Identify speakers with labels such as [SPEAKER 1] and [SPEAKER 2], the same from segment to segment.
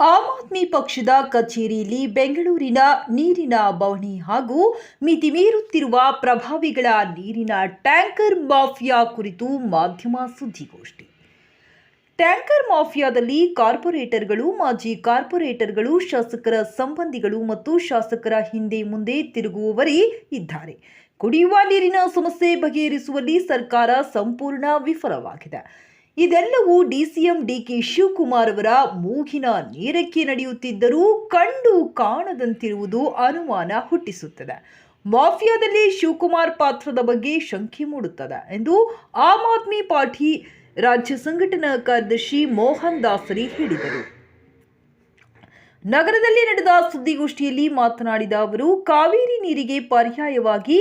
[SPEAKER 1] ಆಮ್ ಆದ್ಮಿ ಪಕ್ಷದ ಕಚೇರಿಯಲ್ಲಿ ಬೆಂಗಳೂರಿನ ನೀರಿನ ಬವಣಿ ಹಾಗೂ ಮಿತಿ ಮೀರುತ್ತಿರುವ ಪ್ರಭಾವಿಗಳ ನೀರಿನ ಟ್ಯಾಂಕರ್ ಮಾಫಿಯಾ ಕುರಿತು ಮಾಧ್ಯಮ ಸುದ್ದಿಗೋಷ್ಠಿ. ಟ್ಯಾಂಕರ್ ಮಾಫಿಯಾದಲ್ಲಿ ಕಾರ್ಪೊರೇಟರ್ಗಳು, ಮಾಜಿ ಕಾರ್ಪೊರೇಟರ್ಗಳು, ಶಾಸಕರ ಸಂಬಂಧಿಗಳು ಮತ್ತು ಶಾಸಕರ ಹಿಂದೆ ಮುಂದೆ ತಿರುಗುವವರೇ ಇದ್ದಾರೆ. ಕುಡಿಯುವ ನೀರಿನ ಸಮಸ್ಯೆ ಬಗೆಹರಿಸುವಲ್ಲಿ ಸರ್ಕಾರ ಸಂಪೂರ್ಣ ವಿಫಲವಾಗಿದೆ. ಇದೆಲ್ಲವೂ ಡಿಸಿಎಂ ಡಿಕೆ ಶಿವಕುಮಾರ್ ಅವರ ಮೂಗಿನ ನೇರಕ್ಕೆ ನಡೆಯುತ್ತಿದ್ದರೂ ಕಂಡು ಕಾಣದಂತಿರುವುದು ಅನುಮಾನ ಹುಟ್ಟಿಸುತ್ತದೆ. ಮಾಫಿಯಾದಲ್ಲಿ ಶಿವಕುಮಾರ್ ಪಾತ್ರದ ಬಗ್ಗೆ ಶಂಕೆ ಮೂಡುತ್ತದೆ ಎಂದು ಆಮ್ ಆದ್ಮಿ ಪಾರ್ಟಿ ರಾಜ್ಯ ಸಂಘಟನಾ ಕಾರ್ಯದರ್ಶಿ ಮೋಹನ್ ದಾಸರಿ ಹೇಳಿದರು. ನಗರದಲ್ಲಿ ನಡೆದ ಸುದ್ದಿಗೋಷ್ಠಿಯಲ್ಲಿ ಮಾತನಾಡಿದ ಅವರು, ಕಾವೇರಿ ನೀರಿಗೆ ಪರ್ಯಾಯವಾಗಿ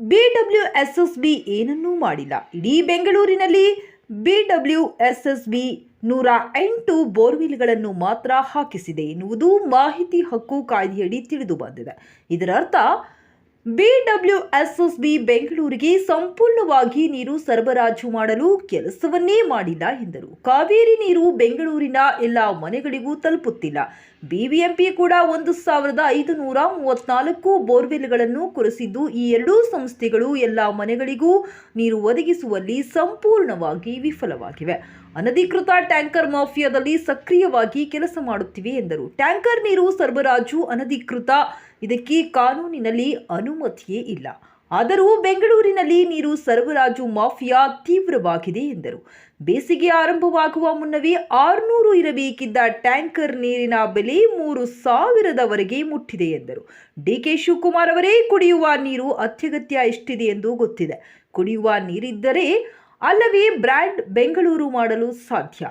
[SPEAKER 1] ಬಿಡಬ್ಲ್ಯೂಎಸ್ಎಸ್ಬಿ ಏನನ್ನೂ ಮಾಡಿಲ್ಲ. ಇಡೀ ಬೆಂಗಳೂರಿನಲ್ಲಿ ಬಿಡಬ್ಲ್ಯೂಎಸ್ಎಸ್ಬಿ ನೂರ ಎಂಟು ಬೋರ್ವೆಲ್ಗಳನ್ನು ಮಾತ್ರ ಹಾಕಿಸಿದೆ ಎನ್ನುವುದು ಮಾಹಿತಿ ಹಕ್ಕು ಕಾಯ್ದೆಯಡಿ ತಿಳಿದು ಬಂದಿದೆ. ಇದರರ್ಥ ಬಿಡಬ್ಲ್ಯೂಎಸ್ಎಸ್ಬಿ ಬೆಂಗಳೂರಿಗೆ ಸಂಪೂರ್ಣವಾಗಿ ನೀರು ಸರಬರಾಜು ಮಾಡಲು ಕೆಲಸವನ್ನೇ ಮಾಡಿಲ್ಲ ಎಂದರು. ಕಾವೇರಿ ನೀರು ಬೆಂಗಳೂರಿನ ಎಲ್ಲ ಮನೆಗಳಿಗೂ ತಲುಪುತ್ತಿಲ್ಲ. ಬಿಬಿಎಂಪಿ ಕೂಡ ಒಂದು ಸಾವಿರದ ಐದು ನೂರ ಮೂವತ್ನಾಲ್ಕು ಬೋರ್ವೆಲ್ಗಳನ್ನು ಕೊರೆಸಿದ್ದು, ಈ ಎರಡೂ ಸಂಸ್ಥೆಗಳು ಎಲ್ಲ ಮನೆಗಳಿಗೂ ನೀರು ಒದಗಿಸುವಲ್ಲಿ ಸಂಪೂರ್ಣವಾಗಿ ವಿಫಲವಾಗಿವೆ. ಅನಧಿಕೃತ ಟ್ಯಾಂಕರ್ ಮಾಫಿಯಾದಲ್ಲಿ ಸಕ್ರಿಯವಾಗಿ ಕೆಲಸ ಮಾಡುತ್ತಿವೆ ಎಂದರು. ಟ್ಯಾಂಕರ್ ನೀರು ಸರಬರಾಜು ಅನಧಿಕೃತ ಇದಕ್ಕೆ ಕಾನೂನಿನಲ್ಲಿ ಅನುಮತಿಯೇ ಇಲ್ಲ. ಆದರೂ ಬೆಂಗಳೂರಿನಲ್ಲಿ ನೀರು ಸರಬರಾಜು ಮಾಫಿಯಾ ತೀವ್ರವಾಗಿದೆ ಎಂದರು. ಬೇಸಿಗೆ ಆರಂಭವಾಗುವ ಮುನ್ನವೇ ಆರುನೂರು ಇರಬೇಕಿದ್ದ ಟ್ಯಾಂಕರ್ ನೀರಿನ ಬೆಲೆ ಮೂರು ಸಾವಿರದವರೆಗೆ ಮುಟ್ಟಿದೆ ಎಂದರು. ಡಿಕೆ ಶಿವಕುಮಾರ್ ಅವರೇ ಕುಡಿಯುವ ನೀರು ಅತ್ಯಗತ್ಯ ಎಷ್ಟಿದೆ ಎಂದು ಗೊತ್ತಿದೆ. ಕುಡಿಯುವ ನೀರಿದ್ದರೆ ಅಲ್ಲವೇ ಬ್ರ್ಯಾಂಡ್ ಬೆಂಗಳೂರು ಮಾಡಲು ಸಾಧ್ಯ.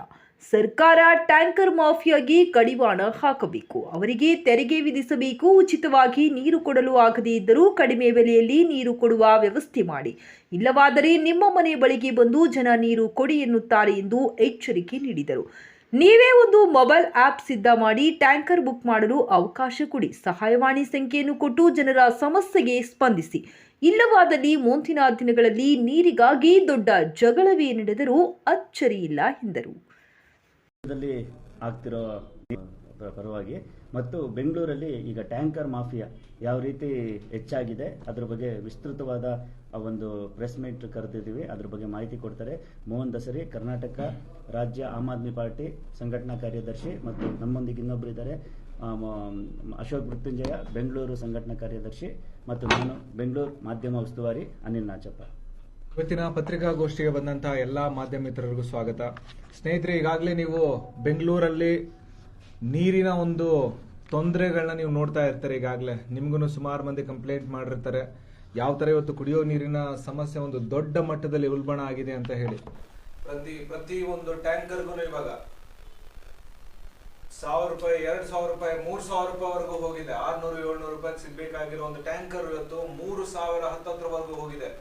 [SPEAKER 1] ಸರ್ಕಾರ ಟ್ಯಾಂಕರ್ ಮಾಫಿಯಾಗಿ ಕಡಿವಾಣ ಹಾಕಬೇಕು. ಅವರಿಗೆ ತೆರಿಗೆ ವಿಧಿಸಬೇಕು. ಉಚಿತವಾಗಿ ನೀರು ಕೊಡಲು ಆಗದೇ ಇದ್ದರೂ ಕಡಿಮೆ ಬೆಲೆಯಲ್ಲಿ ನೀರು ಕೊಡುವ ವ್ಯವಸ್ಥೆ ಮಾಡಿ. ಇಲ್ಲವಾದರೆ ನಿಮ್ಮ ಮನೆ ಬಳಿಗೆ ಬಂದು ಜನ ನೀರು ಕೊಡಿ ಎನ್ನುತ್ತಾರೆ ಎಂದು ಎಚ್ಚರಿಕೆ ನೀಡಿದರು. ನೀವೇ ಒಂದು ಮೊಬೈಲ್ ಆಪ್ ಸಿದ್ಧ ಮಾಡಿ ಟ್ಯಾಂಕರ್ ಬುಕ್ ಮಾಡಲು ಅವಕಾಶ ಕೊಡಿ. ಸಹಾಯವಾಣಿ ಸಂಖ್ಯೆಯನ್ನು ಕೊಟ್ಟು ಜನರ ಸಮಸ್ಯೆಗೆ ಸ್ಪಂದಿಸಿ. ಇಲ್ಲವಾದಲ್ಲಿ ಮುಂದಿನ ದಿನಗಳಲ್ಲಿ ನೀರಿಗಾಗಿ ದೊಡ್ಡ ಜಗಳವೇ ನಡೆದರೂ ಅಚ್ಚರಿಯಿಲ್ಲ ಎಂದರು.
[SPEAKER 2] ಆಗ್ತಿರೋ ಪರವಾಗಿ. ಮತ್ತು ಬೆಂಗಳೂರಲ್ಲಿ ಈಗ ಟ್ಯಾಂಕರ್ ಮಾಫಿಯಾ ಯಾವ ರೀತಿ ಹೆಚ್ಚಾಗಿದೆ, ಅದ್ರ ಬಗ್ಗೆ ವಿಸ್ತೃತವಾದ ಒಂದು ಪ್ರೆಸ್ ಮೀಟ್ ಕರೆದಿದ್ದೀವಿ. ಅದ್ರ ಬಗ್ಗೆ ಮಾಹಿತಿ ಕೊಡ್ತಾರೆ. ಮೋಹನ್ ದಸರಿ, ಕರ್ನಾಟಕ ರಾಜ್ಯ ಆಮ್ ಆದ್ಮಿ ಪಾರ್ಟಿ ಸಂಘಟನಾ ಕಾರ್ಯದರ್ಶಿ ಮತ್ತು ನಮ್ಮೊಂದಿಗೆ ಇನ್ನೊಬ್ರು ಇದ್ದಾರೆ. ಅಶೋಕ್ ಮೃತ್ಯುಂಜಯ, ಬೆಂಗಳೂರು ಸಂಘಟನಾ ಕಾರ್ಯದರ್ಶಿ ಮತ್ತು ನಾನು, ಬೆಂಗಳೂರು ಮಾಧ್ಯಮ ಉಸ್ತುವಾರಿ ಅನಿಲ್ ನಾಚಪ್ಪ
[SPEAKER 3] ಇವತ್ತಿನ ಪತ್ರಿಕಾಗೋಷ್ಠಿಗೆ ಬಂದಂತಹ ಎಲ್ಲಾ ಮಾಧ್ಯಮ ಮಿತ್ರರಿಗೂ ಸ್ವಾಗತ. ಸ್ನೇಹಿತರೆ, ಈಗಾಗಲೇ ನೀವು ಬೆಂಗಳೂರಲ್ಲಿ ನೀರಿನ ಒಂದು ತೊಂದರೆಗಳನ್ನ ನೀವು ನೋಡ್ತಾ ಇರ್ತಾರೆ ಈಗಾಗಲೇ. ನಿಮ್ಗೂ ಸುಮಾರು ಮಂದಿ ಕಂಪ್ಲೇಂಟ್ ಮಾಡಿರ್ತಾರೆ. ಯಾವ ತರ ಇವತ್ತು ಕುಡಿಯೋ ನೀರಿನ ಸಮಸ್ಯೆ ಒಂದು ದೊಡ್ಡ ಮಟ್ಟದಲ್ಲಿ ಉಲ್ಬಣ ಆಗಿದೆ ಅಂತ ಹೇಳಿ.
[SPEAKER 4] ಪ್ರತಿ ಪ್ರತಿ ಒಂದು ಟ್ಯಾಂಕರ್ಗೂ ಇವಾಗ ಸಾವಿರ ರೂಪಾಯಿ, ಎರಡ್ ಸಾವಿರ ರೂಪಾಯಿ, ಮೂರ್ ಸಾವಿರ ರೂಪಾಯಿವರೆಗೂ ಹೋಗಿದೆ. ಆರ್ನೂರು, ಏಳ್ನೂರು ರೂಪಾಯಿ ಸಿಗ್ಬೇಕಾಗಿರೋ ಒಂದು ಟ್ಯಾಂಕರ್ ಇವತ್ತು ಮೂರು ಸಾವಿರ ಹತ್ತತ್ರವರೆಗೂ ಹೋಗಿದೆ.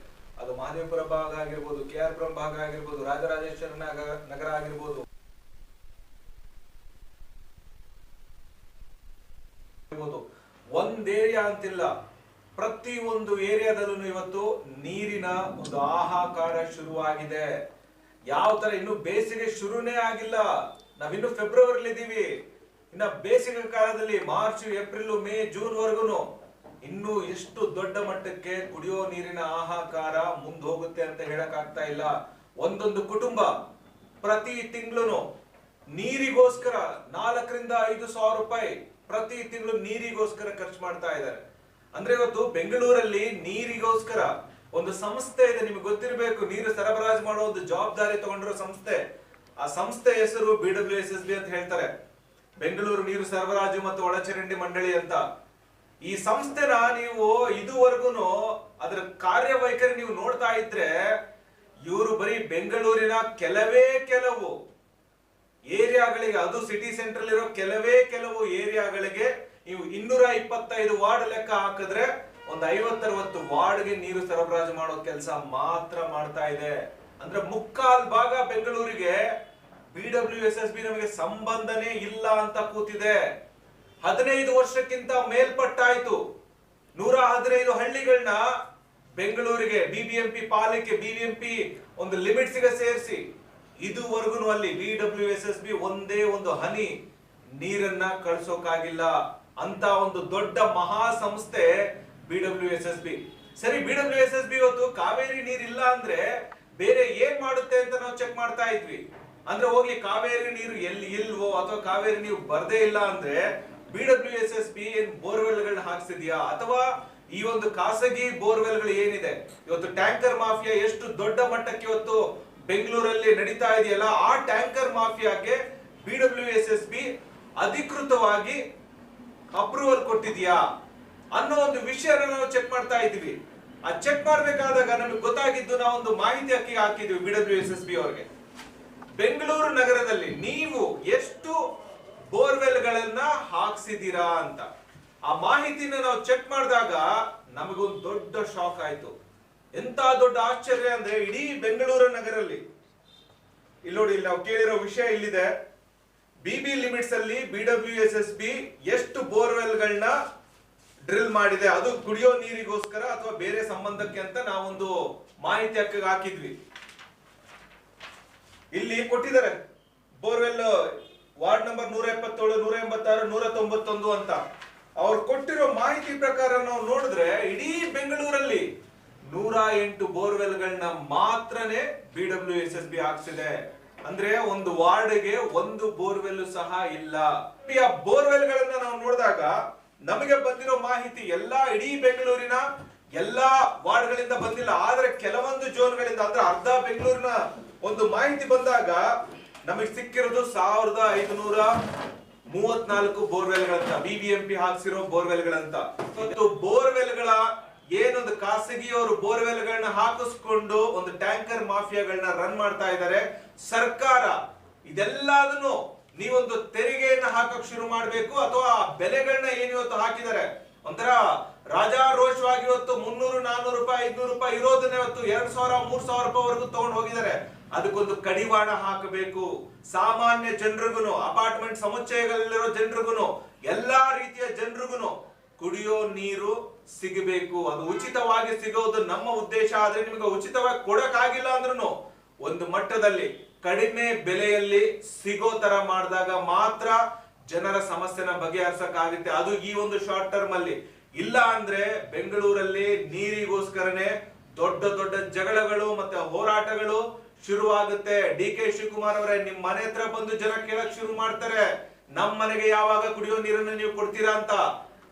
[SPEAKER 4] ಅದು ಮಹದೇವಪುರ ಭಾಗ ಆಗಿರ್ಬೋದು ಕೆ ಆರ್ ಪುರಂ ಭಾಗ ಆಗಿರ್ಬೋದು, ರಾಜರಾಜೇಶ್ವರ ನಗ- ನಗರ ಆಗಿರ್ಬೋದು. ಒಂದ್ ಏರಿಯಾ ಅಂತಿಲ್ಲ. ಪ್ರತಿ ಒಂದು ಏರಿಯಾದಲ್ಲೂ ಇವತ್ತು ನೀರಿನ ಒಂದು ಆಹಾಕಾರ ಶುರುವಾಗಿದೆ. ಯಾವ ತರ ಇನ್ನು ಬೇಸಿಗೆ ಶುರುನೇ ಆಗಿಲ್ಲ. ನಾವಿನ್ನು ಫೆಬ್ರವರಿಲಿ ಇದೀವಿ ಇನ್ನ ಬೇಸಿಗೆ ಕಾಲದಲ್ಲಿ ಮಾರ್ಚ್ ಏಪ್ರಿಲ್ ಮೇ ಜೂನ್ ವರ್ಗುನು ಇನ್ನು ಎಷ್ಟು ದೊಡ್ಡ ಮಟ್ಟಕ್ಕೆ ಕುಡಿಯೋ ನೀರಿನ ಆಹಾಕಾರ ಮುಂದೋಗುತ್ತೆ ಅಂತ ಹೇಳಕ್ ಆಗ್ತಾ ಇಲ್ಲ. ಒಂದೊಂದು ಕುಟುಂಬ ಪ್ರತಿ ತಿಂಗಳು ನೀರಿಗೋಸ್ಕರ ನಾಲ್ಕರಿಂದ ಐದು ಸಾವಿರ ರೂಪಾಯಿ ಪ್ರತಿ ತಿಂಗಳು ನೀರಿಗೋಸ್ಕರ ಖರ್ಚು ಮಾಡ್ತಾ ಇದ್ದಾರೆ. ಅಂದ್ರೆ ಇವತ್ತು ಬೆಂಗಳೂರಲ್ಲಿ ನೀರಿಗೋಸ್ಕರ ಒಂದು ಸಂಸ್ಥೆ ಇದೆ, ನಿಮ್ಗೆ ಗೊತ್ತಿರಬೇಕು, ನೀರು ಸರಬರಾಜು ಮಾಡೋ ಒಂದು ಜವಾಬ್ದಾರಿ ತಗೊಂಡಿರೋ ಸಂಸ್ಥೆ. ಆ ಸಂಸ್ಥೆ ಹೆಸರು B W S S B ಅಂತ ಹೇಳ್ತಾರೆ. ಬೆಂಗಳೂರು ನೀರು ಸರಬರಾಜು ಮತ್ತು ಒಳಚರಂಡಿ ಮಂಡಳಿ ಅಂತ. ಈ ಸಂಸ್ಥೆನ ನೀವು ಇದುವರೆಗೂ ಅದರ ಕಾರ್ಯವೈಖರಿ ನೀವು ನೋಡ್ತಾ ಇದ್ರೆ ಇವರು ಬರೀ ಬೆಂಗಳೂರಿನ ಕೆಲವೇ ಕೆಲವು ಏರಿಯಾಗಳಿಗೆ, ಅದು ಸಿಟಿ ಸೆಂಟರ್ ಇರೋ ಕೆಲವೇ ಕೆಲವು ಏರಿಯಾಗಳಿಗೆ ನೀವು ಇನ್ನೂರ ಇಪ್ಪತ್ತೈದು ವಾರ್ಡ್ ಲೆಕ್ಕ ಹಾಕಿದ್ರೆ ಒಂದು ಐವತ್ತರವತ್ತು ವಾರ್ಡ್ಗೆ ನೀರು ಸರಬರಾಜು ಮಾಡೋ ಕೆಲಸ ಮಾತ್ರ ಮಾಡ್ತಾ ಇದೆ. ಅಂದ್ರೆ ಮುಕ್ಕಾಲ್ ಭಾಗ ಬೆಂಗಳೂರಿಗೆ B W S S B ನಮಗೆ ಸಂಬಂಧನೇ ಇಲ್ಲ ಅಂತ ಕೂತಿದೆ. ಹದಿನೈದು ವರ್ಷಕ್ಕಿಂತ ಮೇಲ್ಪಟ್ಟಾಯ್ತು. ನೂರ ಹದಿನೈದು ಹಳ್ಳಿಗಳನ್ನ ಬೆಂಗಳೂರಿಗೆ ಬಿಬಿಎಂಪಿ ಪಾಲಿಕೆ ಬಿಬಿಎಂಪಿ ಒಂದು ಲಿಮಿಟ್ಸ್ಗೆ ಸೇರಿಸಿ, ಇದುವರೆಗೂ ಅಲ್ಲಿ B W S S B ಒಂದೇ ಒಂದು ಹನಿ ನೀರನ್ನ ಕಳ್ಸೋಕಾಗಿಲ್ಲ ಅಂತ ಒಂದು ದೊಡ್ಡ ಮಹಾ ಸಂಸ್ಥೆ B W S S B ಸರಿ B W S S B ಇವತ್ತು ಕಾವೇರಿ ನೀರಿಲ್ಲ ಅಂದ್ರೆ ಬೇರೆ ಏನ್ ಮಾಡುತ್ತೆ ಅಂತ ನಾವು ಚೆಕ್ ಮಾಡ್ತಾ ಇದ್ವಿ. ಅಂದ್ರೆ ಹೋಗ್ಲಿ, ಕಾವೇರಿ ನೀರು ಎಲ್ಲಿ ಇಲ್ವೋ ಅಥವಾ ಕಾವೇರಿ ನೀರು ಬರದೇ ಇಲ್ಲ ಅಂದ್ರೆ B W S S B ಏನ್ ಬೋರ್ವೆಲ್ ಗಳನ್ನ ಹಾಕ್ಸಿದ್ಯಾ? ಅಥವಾ ಈ ಒಂದು ಖಾಸಗಿ ಬೋರ್ವೆಲ್ಗಳು ಏನಿದೆ? ಇವತ್ತು ಟ್ಯಾಂಕರ್ ಮಾಫಿಯಾ ಎಷ್ಟು ದೊಡ್ಡ ಮಟ್ಟಕ್ಕೆ ಇವತ್ತು ಬೆಂಗಳೂರಲ್ಲಿ ನಡೀತಾ ಇದೆಯಲ್ಲ, ಆ tanker ಮಾಫಿಯಾಗೆ B W S S B ಅಧಿಕೃತವಾಗಿ ಅಪ್ರೂವಲ್ ಕೊಟ್ಟಿದ್ಯಾ? ಅನ್ನೋ ಒಂದು ವಿಷಯನ ನಾವು ಚೆಕ್ ಮಾಡ್ತಾ ಇದ್ದೀವಿ. ಆ ಚೆಕ್ ಮಾಡ್ಬೇಕಾದಾಗ ನಮಗೆ ಗೊತ್ತಾಗಿದ್ದು ನಾವು ಒಂದು ಮಾಹಿತಿ ಅಕ್ಕಿ ಹಾಕಿದ್ವಿ B W S S B ಅವ್ರಿಗೆ. ಬೆಂಗಳೂರು ನಗರದಲ್ಲಿ ನೀವು ಎಷ್ಟು ಬೋರ್ವೆಲ್ ಗಳನ್ನ ಹಾಕ್ಸಿದೀರಾ ಅಂತ. ಆ ಮಾಹಿತಿನ ನಾವು ಚೆಕ್ ಮಾಡಿದಾಗ ನಮಗೊಂದು ದೊಡ್ಡ ಶಾಕ್ ಆಯ್ತು. ಎಂತ ದೊಡ್ಡ ಆಶ್ಚರ್ಯ ಅಂದ್ರೆ ಇಡೀ ಬೆಂಗಳೂರು ನಗರಲ್ಲಿ. ಇಲ್ಲಿ ನೋಡಿ ಇಲ್ಲಿ ನಾವು ಕೇಳಿರೋ ವಿಷಯ ಇಲ್ಲಿದೆ. ಬಿಬಿ ಲಿಮಿಟ್ಸ್ ಅಲ್ಲಿ B W S S B ಎಷ್ಟು ಬೋರ್ವೆಲ್ ಗಳನ್ನ ಡ್ರಿಲ್ ಮಾಡಿದೆ, ಅದು ಕುಡಿಯೋ ನೀರಿಗೋಸ್ಕರ ಅಥವಾ ಬೇರೆ ಸಂಬಂಧಕ್ಕೆ ಅಂತ ನಾವೊಂದು ಮಾಹಿತಿ ಹಕ್ಕಿಗೆ ಹಾಕಿದ್ವಿ. ಇಲ್ಲಿ ಕೊಟ್ಟಿದ್ದಾರೆ. ಬೋರ್ವೆಲ್ ವಾರ್ಡ್ ನಂಬರ್ ನೂರ ಎಪ್ಪತ್ತೇಳು, ನೂರ ಎಂಬತ್ತಾರು, ನೂರ ತೊಂಬತ್ತೊಂದು ಅಂತ. ಅವ್ರು ಕೊಟ್ಟಿರೋ ಮಾಹಿತಿ ಪ್ರಕಾರ ನಾವು ನೋಡಿದ್ರೆ ಇಡೀ ಬೆಂಗಳೂರಲ್ಲಿ ನೂರ ಎಂಟು ಬೋರ್ವೆಲ್ ಗಳನ್ನ ಮಾತ್ರನೇ B W S S B ಹಾಕ್ಸಿದೆ. ಅಂದ್ರೆ ಒಂದು ವಾರ್ಡ್ಗೆ ಒಂದು ಬೋರ್ವೆಲ್ ಸಹ ಇಲ್ಲ. ಈ ಆ ನಾವು ನೋಡಿದಾಗ ನಮಗೆ ಬಂದಿರೋ ಮಾಹಿತಿ ಎಲ್ಲಾ ಇಡೀ ಬೆಂಗಳೂರಿನ ಎಲ್ಲಾ ವಾರ್ಡ್ಗಳಿಂದ ಬಂದಿಲ್ಲ. ಆದ್ರೆ ಕೆಲವೊಂದು ಜೋನ್ಗಳಿಂದ, ಅಂದ್ರೆ ಅರ್ಧ ಬೆಂಗಳೂರಿನ ಒಂದು ಮಾಹಿತಿ ಬಂದಾಗ ನಮಗೆ ಸಿಕ್ಕಿರೋದು ಸಾವಿರದ ಐದುನೂರ ಮೂವತ್ನಾಲ್ಕು ಬೋರ್ವೆಲ್ಗಳಂತ ಬಿಬಿಎಂಪಿ ಹಾಕ್ಸಿರೋ ಬೋರ್ವೆಲ್ಗಳಂತ. ಮತ್ತು ಬೋರ್ವೆಲ್ಗಳ ಏನೊಂದು ಖಾಸಗಿಯವರು ಬೋರ್ವೆಲ್ಗಳನ್ನ ಹಾಕಿಸ್ಕೊಂಡು ಒಂದು ಟ್ಯಾಂಕರ್ ಮಾಫಿಯಾಗಳನ್ನ ರನ್ ಮಾಡ್ತಾ ಇದ್ದಾರೆ. ಸರ್ಕಾರ ಇದೆಲ್ಲದನ್ನು ನೀವೊಂದು ತೆರಿಗೆಯನ್ನ ಹಾಕಕ್ ಶುರು ಮಾಡಬೇಕು ಅಥವಾ ಬೆಲೆಗಳನ್ನ ಏನು ಇವತ್ತು ಹಾಕಿದ್ದಾರೆ? ಒಂಥರ ರಾಜಾರೋಷವಾಗಿ ಇವತ್ತು ಮುನ್ನೂರು, ನಾನೂರು ರೂಪಾಯಿ, ಐದ್ನೂರು ರೂಪಾಯಿ ಇರೋದನ್ನ ಇವತ್ತು ಎರಡ್ ಸಾವಿರ, ಮೂರ್ ಸಾವಿರ ರೂಪಾಯಿವರೆಗೂ ತಗೊಂಡು ಹೋಗಿದ್ದಾರೆ. ಅದಕ್ಕೊಂದು ಕಡಿವಾಣ ಹಾಕಬೇಕು. ಸಾಮಾನ್ಯ ಜನರಿಗೂ ಅಪಾರ್ಟ್ಮೆಂಟ್ ಸಮುಚ್ಚಯಗಳಲ್ಲಿರೋ ಜನರಿಗೂ ಎಲ್ಲಾ ರೀತಿಯ ಜನರಿಗೂ ಕುಡಿಯೋ ನೀರು ಸಿಗಬೇಕು. ಅದು ಉಚಿತವಾಗಿ ಸಿಗೋದು ನಮ್ಮ ಉದ್ದೇಶ. ಆದ್ರೆ ನಿಮಗೆ ಉಚಿತವಾಗಿ ಕೊಡಕ್ಕಾಗಿಲ್ಲ ಅಂದ್ರೂ ಒಂದು ಮಟ್ಟದಲ್ಲಿ ಕಡಿಮೆ ಬೆಲೆಯಲ್ಲಿ ಸಿಗೋ ತರ ಮಾಡಿದಾಗ ಮಾತ್ರ ಜನರ ಸಮಸ್ಯೆನ ಬಗೆಹರಿಸಕ್ಕಾಗುತ್ತೆ. ಅದು ಈ ಒಂದು ಶಾರ್ಟ್ ಟರ್ಮ್ ಅಲ್ಲಿ. ಇಲ್ಲ ಅಂದ್ರೆ ಬೆಂಗಳೂರಲ್ಲಿ ನೀರಿಗೋಸ್ಕರನೇ ದೊಡ್ಡ ದೊಡ್ಡ ಜಗಳಗಳು ಮತ್ತೆ ಹೋರಾಟಗಳು ಶುರುವಾಗುತ್ತೆ. ಡಿ ಕೆ ಶಿವಕುಮಾರ್ ಅವರೇ, ನಿಮ್ ಮನೆ ಹತ್ರ ಬಂದು ಜನ ಕೇಳಕ್ ಶುರು ಮಾಡ್ತಾರೆ. ನಮ್ ಮನೆಗೆ ಯಾವಾಗ ಕುಡಿಯೋ ನೀರನ್ನ ನೀವು ಕೊಡ್ತೀರಾ ಅಂತ.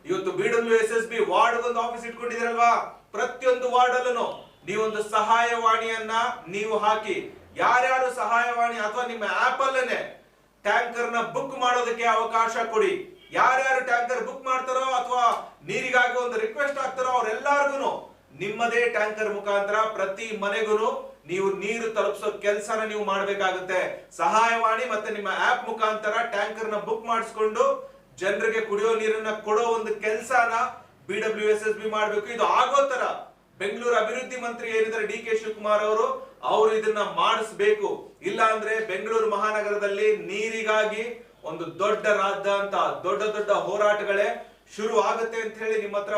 [SPEAKER 4] ಇವತ್ತು B W S S B ward ಒಂದು ಆಫೀಸ್ ಇಟ್ಕೊಂಡಿದ್ದೀರಲ್ವಾ? ಪ್ರತಿಯೊಂದು ವಾರ್ಡ್ ಅಲ್ಲೂ ನೀವೊಂದು ಸಹಾಯವಾಣಿಯನ್ನ ನೀವು ಹಾಕಿ. ಯಾರ್ಯಾರು ಸಹಾಯವಾಣಿ ಅಥವಾ ನಿಮ್ಮ ಆಪ್ ಅಲ್ಲೇನೆ ಟ್ಯಾಂಕರ್ನ ಬುಕ್ ಮಾಡೋದಕ್ಕೆ ಅವಕಾಶ ಕೊಡಿ. ಯಾರ್ಯಾರು ಟ್ಯಾಂಕರ್ ಬುಕ್ ಮಾಡ್ತಾರೋ ಅಥವಾ ನೀರಿಗಾಗಿ ಒಂದು ರಿಕ್ವೆಸ್ಟ್ ಆಗ್ತಾರೋ ಅವ್ರೆಲ್ಲಾರ್ಗು ನಿಮ್ಮದೇ ಟ್ಯಾಂಕರ್ ಮುಖಾಂತರ ಪ್ರತಿ ಮನೆಗೂ ನೀವು ನೀರು ತಲುಪಿಸೋ ಕೆಲಸನ ನೀವು ಮಾಡಬೇಕಾಗುತ್ತೆ. ಸಹಾಯವಾಣಿ ಮತ್ತೆ ನಿಮ್ಮ ಆಪ್ ಮುಖಾಂತರ ಟ್ಯಾಂಕರ್ನ ಬುಕ್ ಮಾಡಿಸ್ಕೊಂಡು ಜನರಿಗೆ ಕುಡಿಯೋ ನೀರನ್ನ ಕೊಡೋ ಒಂದು ಕೆಲಸನ B W S S B ಮಾಡಬೇಕು. ಇದು ಆಗೋ ತರ ಬೆಂಗಳೂರು ಅಭಿವೃದ್ಧಿ ಮಂತ್ರಿ ಏನಿದ್ರೆ ಡಿ ಕೆ ಶಿವಕುಮಾರ್ ಅವರು ಅವರು ಇದನ್ನ ಮಾಡಿಸ್ಬೇಕು. ಇಲ್ಲ ಅಂದ್ರೆ ಬೆಂಗಳೂರು ಮಹಾನಗರದಲ್ಲಿ ನೀರಿಗಾಗಿ ಒಂದು ದೊಡ್ಡ ರಾಜ್ಯ ಅಂತ ದೊಡ್ಡ ದೊಡ್ಡ ಹೋರಾಟಗಳೇ ಶುರು ಆಗುತ್ತೆ ಅಂತ ಹೇಳಿ ನಿಮ್ಮ ಹತ್ರ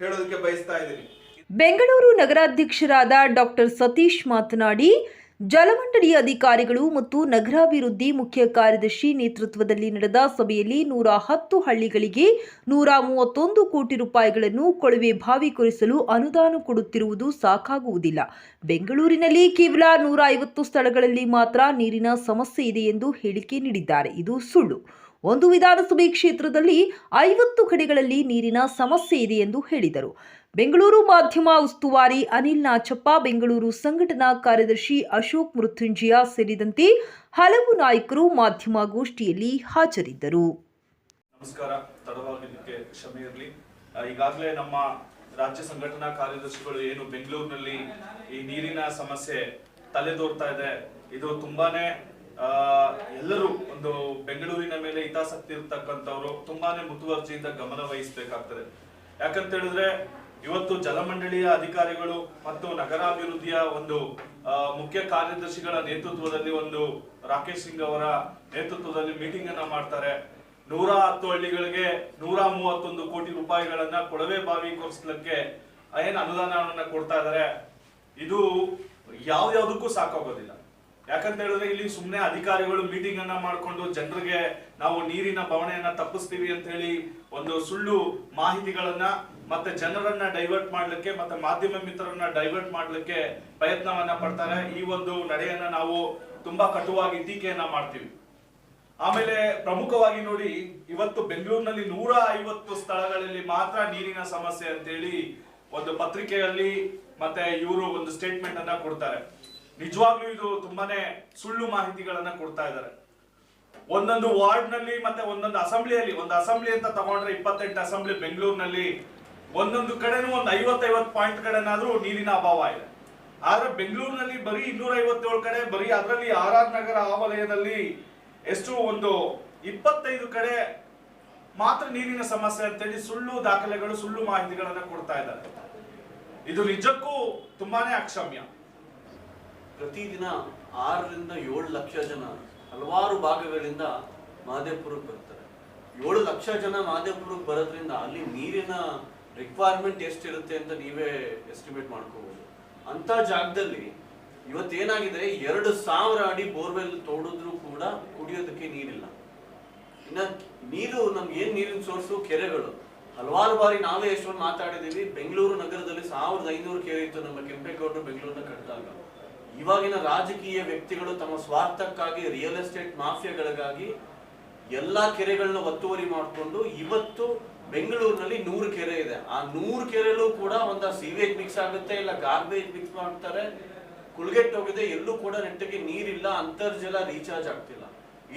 [SPEAKER 4] ಹೇಳೋದಕ್ಕೆ ಬಯಸ್ತಾ ಇದ್ದೀನಿ.
[SPEAKER 1] ಬೆಂಗಳೂರು ನಗರಾಧ್ಯಕ್ಷರಾದ ಡಾಕ್ಟರ್ ಸತೀಶ್ ಮಾತನಾಡಿ ಜಲಮಂಡಳಿ ಅಧಿಕಾರಿಗಳು ಮತ್ತು ನಗರಾಭಿವೃದ್ಧಿ ಮುಖ್ಯ ಕಾರ್ಯದರ್ಶಿ ನೇತೃತ್ವದಲ್ಲಿ ನಡೆದ ಸಭೆಯಲ್ಲಿ ನೂರ ಹತ್ತು ಹಳ್ಳಿಗಳಿಗೆ ನೂರ ಮೂವತ್ತೊಂದು ಕೋಟಿ ರೂಪಾಯಿಗಳನ್ನು ಕೊಳವೆ ಬಾವಿ ಕೊರೆಸಲು ಅನುದಾನ ಕೊಡುತ್ತಿರುವುದು ಸಾಕಾಗುವುದಿಲ್ಲ. ಬೆಂಗಳೂರಿನಲ್ಲಿ ಕೇವಲ ನೂರ ಐವತ್ತು ಸ್ಥಳಗಳಲ್ಲಿ ಮಾತ್ರ ನೀರಿನ ಸಮಸ್ಯೆ ಇದೆ ಎಂದು ಹೇಳಿಕೆ ನೀಡಿದ್ದಾರೆ. ಇದು ಸುಳ್ಳು. ಒಂದು ವಿಧಾನಸಭೆ ಕ್ಷೇತ್ರದಲ್ಲಿ ಐವತ್ತು ಕಡೆಗಳಲ್ಲಿ ನೀರಿನ ಸಮಸ್ಯೆ ಇದೆ ಎಂದು ಹೇಳಿದರು. ಬೆಂಗಳೂರು ಮಾಧ್ಯಮ ಉಸ್ತುವಾರಿ ಅನಿಲ್ ನಾಚಪ್ಪ, ಬೆಂಗಳೂರು ಸಂಘಟನಾ ಕಾರ್ಯದರ್ಶಿ ಅಶೋಕ್ ಮೃತ್ಯುಂಜಯ ಸೇರಿದಂತೆ ಹಲವು ನಾಯಕರು ಮಾಧ್ಯಮಗೋಷ್ಠಿಯಲ್ಲಿ ಹಾಜರಿದ್ದರು.
[SPEAKER 5] ನಮಸ್ಕಾರ. ತಡವಾಗಿದ್ದಕ್ಕೆ ಕ್ಷಮೆ ಇರಲಿ. ಈಗಾಗಲೇ ನಮ್ಮ ರಾಜ್ಯ ಸಂಘಟನಾ ಕಾರ್ಯದರ್ಶಿಗಳು ಏನು ಬೆಂಗಳೂರಿನಲ್ಲಿ ಈ ನೀರಿನ ಸಮಸ್ಯೆ ತಲೆದೋರ್ತಾ ಇದೆ. ಇದು ತುಂಬಾನೇ ಎಲ್ಲರೂ ಒಂದು ಬೆಂಗಳೂರಿನ ಮೇಲೆ ಹಿತಾಸಕ್ತಿ ಇರ್ತಕ್ಕಂಥವ್ರು ತುಂಬಾನೇ ಮುತುವರ್ಜಿಯಿಂದ ಗಮನ ವಹಿಸಬೇಕಾಗ್ತದೆ. ಯಾಕಂತ ಹೇಳಿದ್ರೆ ಇವತ್ತು ಜಲಮಂಡಳಿಯ ಅಧಿಕಾರಿಗಳು ಮತ್ತು ನಗರಾಭಿವೃದ್ಧಿಯ ಒಂದು ಮುಖ್ಯ ಕಾರ್ಯದರ್ಶಿಗಳ ನೇತೃತ್ವದಲ್ಲಿ ಒಂದು ರಾಕೇಶ್ ಸಿಂಗ್ ಅವರ ನೇತೃತ್ವದಲ್ಲಿ ಮೀಟಿಂಗ್ ಅನ್ನ ಮಾಡ್ತಾರೆ. ನೂರ ಹತ್ತು ಹಳ್ಳಿಗಳಿಗೆ ನೂರ ಮೂವತ್ತೊಂದು ಕೋಟಿ ರೂಪಾಯಿಗಳನ್ನ ಕೊಳವೆ ಬಾವಿ ಕೊರ್ಸ್ಲಿಕ್ಕೆ ಏನ್ ಅನುದಾನವನ್ನ ಕೊಡ್ತಾ ಇದ್ದಾರೆ ಇದು ಯಾವ್ಯಾವ್ದಕ್ಕೂ ಸಾಕಾಗೋದಿಲ್ಲ. ಯಾಕಂತ ಹೇಳಿದ್ರೆ ಇಲ್ಲಿ ಸುಮ್ಮನೆ ಅಧಿಕಾರಿಗಳು ಮೀಟಿಂಗ್ ಅನ್ನ ಮಾಡ್ಕೊಂಡು ಜನರಿಗೆ ನಾವು ನೀರಿನ ಬವಣೆಯನ್ನ ತಪ್ಪಿಸ್ತೀವಿ ಅಂತ ಹೇಳಿ ಒಂದು ಸುಳ್ಳು ಮಾಹಿತಿಗಳನ್ನ ಮತ್ತೆ ಜನರನ್ನ ಡೈವರ್ಟ್ ಮಾಡ್ಲಿಕ್ಕೆ ಮತ್ತೆ ಮಾಧ್ಯಮ ಮಿತ್ರರನ್ನ ಡೈವರ್ಟ್ ಮಾಡ್ಲಿಕ್ಕೆ ಪ್ರಯತ್ನವನ್ನ ಪಡ್ತಾರೆ. ಈ ಒಂದು ನಡೆಯನ್ನ ನಾವು ತುಂಬಾ ಕಟುವಾಗಿ ಟೀಕೆಯನ್ನ ಮಾಡ್ತೀವಿ. ಆಮೇಲೆ ಪ್ರಮುಖವಾಗಿ ನೋಡಿ, ಇವತ್ತು ಬೆಂಗಳೂರಿನಲ್ಲಿ ನೂರ ಐವತ್ತು ಸ್ಥಳಗಳಲ್ಲಿ ಮಾತ್ರ ನೀರಿನ ಸಮಸ್ಯೆ ಅಂತೇಳಿ ಒಂದು ಪತ್ರಿಕೆಯಲ್ಲಿ ಮತ್ತೆ ಇವರು ಒಂದು ಸ್ಟೇಟ್ಮೆಂಟ್ ಅನ್ನ ಕೊಡ್ತಾರೆ. ನಿಜವಾಗ್ಲೂ ಇದು ತುಂಬಾನೇ ಸುಳ್ಳು ಮಾಹಿತಿಗಳನ್ನ ಕೊಡ್ತಾ ಇದ್ದಾರೆ. ಒಂದೊಂದು ವಾರ್ಡ್ನಲ್ಲಿ ಮತ್ತೆ ಒಂದೊಂದು ಅಸೆಂಬ್ಲಿಯಲ್ಲಿ, ಒಂದು ಅಸೆಂಬ್ಲಿ ಅಂತ ತಗೊಂಡ್ರೆ ಇಪ್ಪತ್ತೆಂಟು ಅಸೆಂಬ್ಲಿ ಬೆಂಗಳೂರಿನಲ್ಲಿ ಒಂದೊಂದು ಕಡೆನೂ ಒಂದು ಐವತ್ತೈವತ್ತು ಪಾಯಿಂಟ್ ಕಡೆನಾದ್ರೂ ನೀರಿನ ಅಭಾವ ಇದೆ. ಆದ್ರೆ ಬೆಂಗಳೂರಿನಲ್ಲಿ ಬರೀ ಇನ್ನೂರ ಐವತ್ತೇಳು ಕಡೆ, ಬರೀ ಅದರಲ್ಲಿ ಆರ್ ಆರ್ ನಗರ ಆ ವಲಯದಲ್ಲಿ ಎಷ್ಟು ಒಂದು ಇಪ್ಪತ್ತೈದು ಕಡೆ ಮಾತ್ರ ನೀರಿನ ಸಮಸ್ಯೆ ಅಂತೇಳಿ ಸುಳ್ಳು ದಾಖಲೆಗಳು, ಸುಳ್ಳು ಮಾಹಿತಿಗಳನ್ನ ಕೊಡ್ತಾ ಇದ್ದಾರೆ. ಇದು ನಿಜಕ್ಕೂ ತುಂಬಾನೇ ಅಕ್ಷಮ್ಯ.
[SPEAKER 6] ಪ್ರತಿದಿನ ಆರರಿಂದ ಏಳು ಲಕ್ಷ ಜನ ಹಲವಾರು ಭಾಗಗಳಿಂದ ಮಹದೇವಪುರಕ್ಕೆ ಬರ್ತಾರೆ. ಏಳು ಲಕ್ಷ ಜನ ಮಹದೇವಪುರಕ್ಕೆ ಬರೋದ್ರಿಂದ ಅಲ್ಲಿ ನೀರಿನ ರಿಕ್ವೈರ್ಮೆಂಟ್ ಎಷ್ಟಿರುತ್ತೆ ಅಂತ ನೀವೇ ಎಸ್ಟಿಮೇಟ್ ಮಾಡ್ಕೋಬಹುದು ಅಂತ ಜಾಗದಲ್ಲಿ ಇವತ್ತೇನಾಗಿದೆ ಎರಡು ಸಾವಿರ ಅಡಿ ಬೋರ್ವೆಲ್ ತೋಡಿದ್ರು ಕೂಡ ಕುಡಿಯೋದಕ್ಕೆ ನೀರಿಲ್ಲ. ಇನ್ನ ನೀರು, ನಮ್ಗೆ ಏನ್ ನೀರಿನ ಸೋರ್ಸು ಕೆರೆಗಳು. ಹಲವಾರು ಬಾರಿ ನಾವೇ ಎಷ್ಟೊಂದು ಮಾತಾಡಿದೀವಿ ಬೆಂಗಳೂರು ನಗರದಲ್ಲಿ ಸಾವಿರದ ಐನೂರು ಕೆರೆ ಇತ್ತು ನಮ್ಮ ಕೆಂಪೇಗೌಡರು ಬೆಂಗಳೂರಿನ ಕಟ್ಟಿದಾಗ. ಇವಾಗಿನ ರಾಜಕೀಯ ವ್ಯಕ್ತಿಗಳು ತಮ್ಮ ಸ್ವಾರ್ಥಕ್ಕಾಗಿ ರಿಯಲ್ ಎಸ್ಟೇಟ್ ಮಾಫಿಯಾಗಳಿಗಾಗಿ ಎಲ್ಲಾ ಕೆರೆಗಳನ್ನ ಒತ್ತುವರಿ ಮಾಡಿಕೊಂಡು ಇವತ್ತು ಬೆಂಗಳೂರಿನಲ್ಲಿ ನೂರು ಕೆರೆ ಇದೆ. ಆ ನೂರು ಕೆರೆಲ್ಲೂ ಕೂಡ ಒಂದು ಸೀವೇಜ್ ಮಿಕ್ಸ್ ಆಗುತ್ತೆ, ಇಲ್ಲ ಗಾರ್ಬೇಜ್ ಮಿಕ್ಸ್ ಮಾಡ್ತಾರೆ. ಹೋಗಿದೆ, ಎಲ್ಲೂ ಕೂಡ ನೆಟ್ಟಿಗೆ ನೀರಿಲ್ಲ, ಅಂತರ್ಜಲ ರೀಚಾರ್ಜ್ ಆಗ್ತಿಲ್ಲ.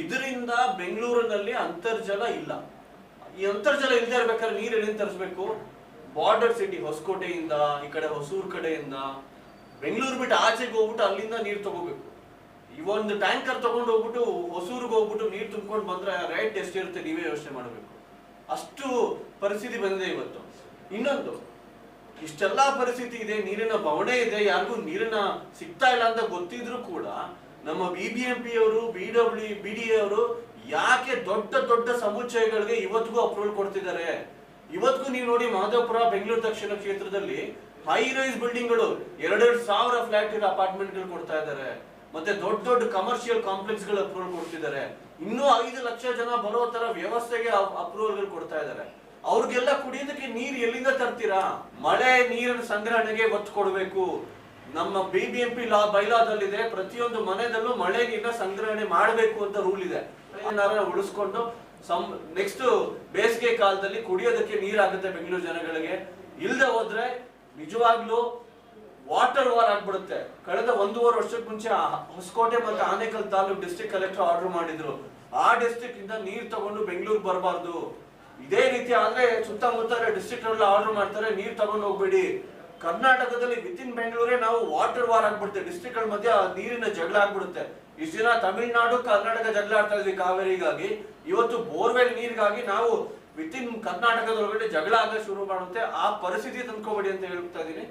[SPEAKER 6] ಇದರಿಂದ ಬೆಂಗಳೂರಿನಲ್ಲಿ ಅಂತರ್ಜಲ ಇಲ್ಲ. ಈ ಅಂತರ್ಜಲ ಇಲ್ಲದೆ ಇರ್ಬೇಕಾದ್ರೆ ನೀರು ಎಲ್ಲಿಂದ ತರಿಸ್ಬೇಕು? ಬಾರ್ಡರ್ ಸಿಟಿ ಹೊಸಕೋಟೆಯಿಂದ, ಈ ಕಡೆ ಹೊಸೂರ್ ಕಡೆಯಿಂದ. ಬೆಂಗಳೂರು ಬಿಟ್ಟು ಆಚೆಗೆ ಹೋಗ್ಬಿಟ್ಟು ಅಲ್ಲಿಂದ ನೀರು ತಗೋಬೇಕು. ಒಂದು ಟ್ಯಾಂಕರ್ ತಗೊಂಡು ಹೋಗ್ಬಿಟ್ಟು ಹೊಸೂರಿಗೆ ಹೋಗ್ಬಿಟ್ಟು ನೀರು ತುಂಬ್ಕೊಂಡು ಬಂದ್ರೆ ರೇಟ್ ಎಷ್ಟಿರುತ್ತೆ ನೀವೇ ಯೋಚನೆ ಮಾಡಬೇಕು. ಅಷ್ಟು ಪರಿಸ್ಥಿತಿ ಬಂದಿದೆ ಇವತ್ತು. ಇನ್ನೊಂದು, ಇಷ್ಟೆಲ್ಲಾ ಪರಿಸ್ಥಿತಿ ಇದೆ, ನೀರಿನ ಬವಣೆ ಇದೆ, ಯಾರಿಗೂ ನೀರಿನ ಸಿಗ್ತಾ ಇಲ್ಲ ಅಂತ ಗೊತ್ತಿದ್ರು ಕೂಡ ನಮ್ಮ ಬಿ ಬಿ ಎಂ ಪಿ ಅವರು ಬಿ ಡಬ್ಲ್ಯೂ ಬಿ ಡಿ ಅವರು ಯಾಕೆ ದೊಡ್ಡ ದೊಡ್ಡ ಸಮುಚ್ಚಯಗಳಿಗೆ ಇವತ್ತಿಗೂ ಅಪ್ರೂವಲ್ ಕೊಡ್ತಿದ್ದಾರೆ? ಇವತ್ತಿಗೂ ನೀವು ನೋಡಿ ಮಾಧವಪುರ ಬೆಂಗಳೂರು ದಕ್ಷಿಣ ಕ್ಷೇತ್ರದಲ್ಲಿ ಹೈ ರೈಸ್ ಬಿಲ್ಡಿಂಗ್ಗಳು ಎರಡೆರಡು ಸಾವಿರ ಫ್ಲಾಟ್ ಇರೋ ಅಪಾರ್ಟ್ಮೆಂಟ್ಗಳು ಕೊಡ್ತಾ ಇದ್ದಾರೆ. ಮತ್ತೆ ದೊಡ್ಡ ದೊಡ್ಡ ಕಮರ್ಷಿಯಲ್ ಕಾಂಪ್ಲೆಕ್ಸ್ಗಳು ಅಪ್ರೂವಲ್ ಕೊಡ್ತಿದ್ದಾರೆ. ಇನ್ನೂ ಐದು ಲಕ್ಷ ಜನ ಬರೋ ತರ ವ್ಯವಸ್ಥೆಗೆ ಅಪ್ರೂವಲ್ ಕೊಡ್ತಾ ಇದ್ದಾರೆ. ಅವ್ರಿಗೆಲ್ಲ ಕುಡಿಯೋದಕ್ಕೆ ನೀರು ಎಲ್ಲಿಂದ ತರ್ತೀರಾ? ಮಳೆ ನೀರಿನ ಸಂಗ್ರಹಣೆಗೆ ಒತ್ತು ಕೊಡಬೇಕು. ನಮ್ಮ B B M P law ಬೈಲಾದಲ್ಲಿದೆ, ಪ್ರತಿಯೊಂದು ಮನೆಯಲ್ಲೂ ಮಳೆ ನೀರನ್ನ ಸಂಗ್ರಹಣೆ ಮಾಡಬೇಕು ಅಂತ ರೂಲ್ ಇದೆ. ಉಳಿಸ್ಕೊಂಡು ಸಂ ನೆಕ್ಸ್ಟ್ ಬೇಸಿಗೆ ಕಾಲದಲ್ಲಿ ಕುಡಿಯೋದಕ್ಕೆ ನೀರಾಗುತ್ತೆ ಬೆಂಗಳೂರು ಜನಗಳಿಗೆ. ಇಲ್ಲದೆ ಹೋದ್ರೆ ನಿಜವಾಗ್ಲೂ ವಾಟರ್ ವಾರ್ ಆಗ್ಬಿಡುತ್ತೆ. ಕಳೆದ ಒಂದೂವರೆ ವರ್ಷಕ್ಕೆ ಮುಂಚೆ ಹೊಸಕೋಟೆ ಮತ್ತು Anekal taluk district collector order ಮಾಡಿದ್ರು. ಆ ಡಿಸ್ಟ್ರಿಕ್ಟ್ ಇಂದ ನೀರ್ ತಗೊಂಡು ಬೆಂಗಳೂರು ಬರಬಾರ್ದು. ಇದೇ ರೀತಿ ಆದ್ರೆ ಸುತ್ತಮುತ್ತ ಡಿಸ್ಟ್ರಿಕ್ಟ್ ಆರ್ಡರ್ ಮಾಡ್ತಾರೆ, ನೀರ್ ತಗೊಂಡು ಹೋಗ್ಬೇಡಿ. ಕರ್ನಾಟಕದಲ್ಲಿ ವಿತ್ ಇನ್ ಬೆಂಗಳೂರೇ ನಾವು ವಾಟರ್ ವಾರ್ ಆಗ್ಬಿಡುತ್ತೆ. ಮಧ್ಯೆ ಆ ನೀರಿನ ಜಗಳ ಆಗ್ಬಿಡುತ್ತೆ. ಇಷ್ಟು ದಿನ ತಮಿಳುನಾಡು, ಕರ್ನಾಟಕ ಜಗಳ ಆಡ್ತಾ ಇದ್ವಿ ಕಾವೇರಿಗಾಗಿ. ಇವತ್ತು ಬೋರ್ವೆಲ್ ನೀರಿಗಾಗಿ ನಾವು ವಿತ್ ಇನ್ ಕರ್ನಾಟಕದೊಳಗಡೆ ಜಗಳ ಆಗ ಶುರು ಮಾಡುತ್ತೆ. ಆ ಪರಿಸ್ಥಿತಿ ತಂದ್ಕೋಬೇಡಿ ಅಂತ ಹೇಳ್ತಾ ಇದೀನಿ